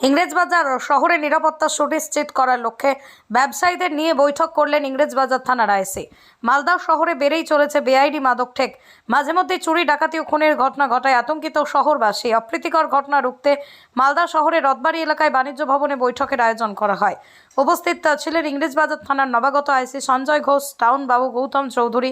ইংরেজবাজার শহরে নিরাপত্তা সুনিশ্চিত করার লক্ষ্যে ব্যবসায়ীদের নিয়ে বৈঠক করলেন ইংরেজবাজার থানার আইসি। মালদা শহরে বেড়েই চলেছে বেআইডি মাদক ঠেক। মাঝে মধ্যে চুরি, ডাকাতি ও খুনের ঘটনা ঘটায় আতঙ্কিত শহরবাসী। অপ্রীতিকর ঘটনা রুখতে মালদা শহরের রথবাড়ি এলাকায় বাণিজ্য ভবনে বৈঠকের আয়োজন করা হয়। উপস্থিত ছিলেন ইংরেজবাজার থানার নবাগত আইসি Sanjay Ghosh town Babu Gautam Chowdhury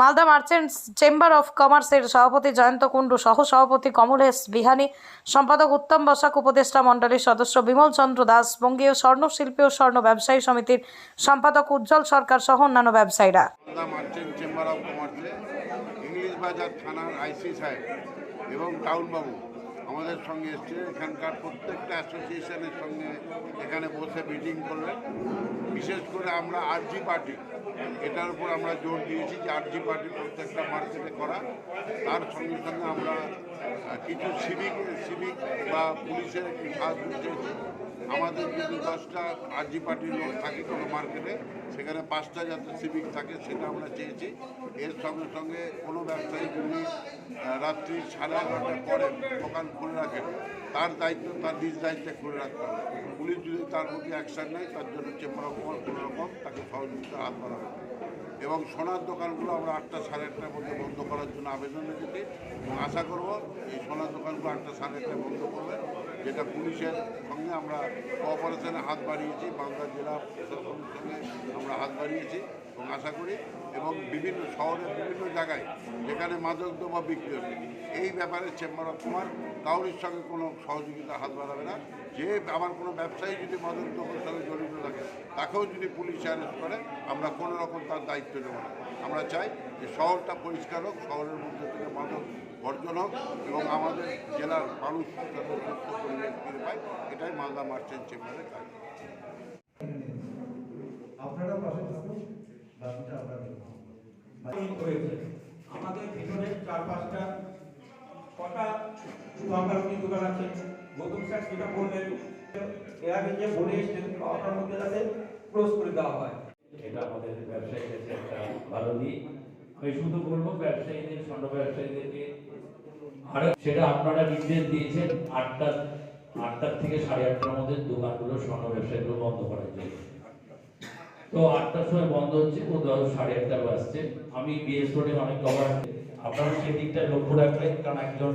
Malda merchants chamber of কমার্সের সভাপতি জয়ন্ত কুণ্ডু সহ সভাপতি কমলেশ বিহানী, সম্পাদক উত্তম বসাক, উপদেষ্টা মণ্ডলীর সদস্য বিমল চন্দ্র দাস, বঙ্গীয় স্বর্ণ শিল্পী ও স্বর্ণ ব্যবসায়ী সমিতির সম্পাদক উজ্জ্বল সরকার সহ অন্যান্য ব্যবসায়ীরা। আমাদের সঙ্গে এসছে। এখানকার প্রত্যেকটা অ্যাসোসিয়েশনের সঙ্গে এখানে বসে মিটিং করলেন বিশেষ করে আমরা আরজি পার্টি এটার উপর আমরা জোর দিয়েছি যে আরজি পার্টি প্রত্যেকটা মার্কেটে করা। তার সঙ্গে সঙ্গে আমরা কিছু সিভিক সিভিক বা পুলিশের একটু সাহায্য চেয়েছি আমাদের যদি দশটা আরজি পার্টির লোক থাকে কোনো মার্কেটে, সেখানে পাঁচটা যাতে সিভিক থাকে সেটা আমরা চেয়েছি। এর সঙ্গে সঙ্গে কোনো ব্যবসায়ী যদি রাত্রি সাড়ে এগারোটার পরে দোকান খুলে রাখেন তার দায়িত্ব, তার নিজ দায়িত্বে খুলে রাখতে হবে। পুলিশ যদি তার প্রতি অ্যাকশন নেয়, তার জন্য চেম্বার অফ কোনো রকম তাকে সহযোগিতা হাত বাড়াবে এবং সোনার দোকানগুলো আমরা আটটা সাড়ে আটটার মধ্যে বন্ধ করার জন্য আবেদন রেখেছি। আশা করব এই সোনার দোকানগুলো আটটা সাড়ে আটটায় বন্ধ করবে। যেটা পুলিশের সঙ্গে আমরা কোঅপারেশনে হাত বাড়িয়েছি, বাংলা জেলা প্রশাসনের সঙ্গে আমরা হাত বাড়িয়েছি এবং আশা করি এবং বিভিন্ন শহরের বিভিন্ন জায়গায় যেখানে মাদক দ্রব্য বিক্রি হচ্ছে, এই ব্যাপারে চেম্বার অফ কমার্স কাউরির সঙ্গে কোনো সহযোগিতা হাত বাড়াবে না। যে আমার কোনো ব্যবসায়ী যদি মাদক দ্রব্যের সঙ্গে জড়িত থাকে, তাকেও যদি পুলিশ অ্যারেস্ট করে, আমরা কোনো রকম তার দায়িত্ব নেব না। আমরা চাই যে শহরটা পরিষ্কার হোক, শহরের মধ্যে থেকে মাদক বর্জন হোক এবং আমাদের জেলার মানুষ সুস্থ পরিবেশ ফিরে পায় এটাই মালদা মার্চেন্ট চেম্বারের কাজ। আপনারা পাশে থাকুন বাকিটা আমাদের ভিতরে চার পাঁচটা কটা দোকান আছে। গৌতম স্যার সেটা বললেন এর আগে যে বলে এসছেন মধ্যে যাতে ক্লোজ করে দেওয়া হয়। এটা আমাদের ব্যবসায়ীর কাছে একটা ভালো দিক। আমি শুধু বলব ব্যবসায়ীদের স্বর্ণ ব্যবসায়ীদেরকে আর সেটা আপনারা নির্দেশ দিয়েছেন, আটটা, আটটার থেকে সাড়ে আটটার মধ্যে দোকানগুলো, স্বর্ণ ব্যবসায়ীগুলো বন্ধ করা যায় তো আটটার সময় বন্ধ হচ্ছে, ও দশ, সাড়ে আটটা বাজছে। আমি বিএস রোডে অনেক কভার আপনারা সেই দিকটা লক্ষ্য রাখবেন, কারণ একজন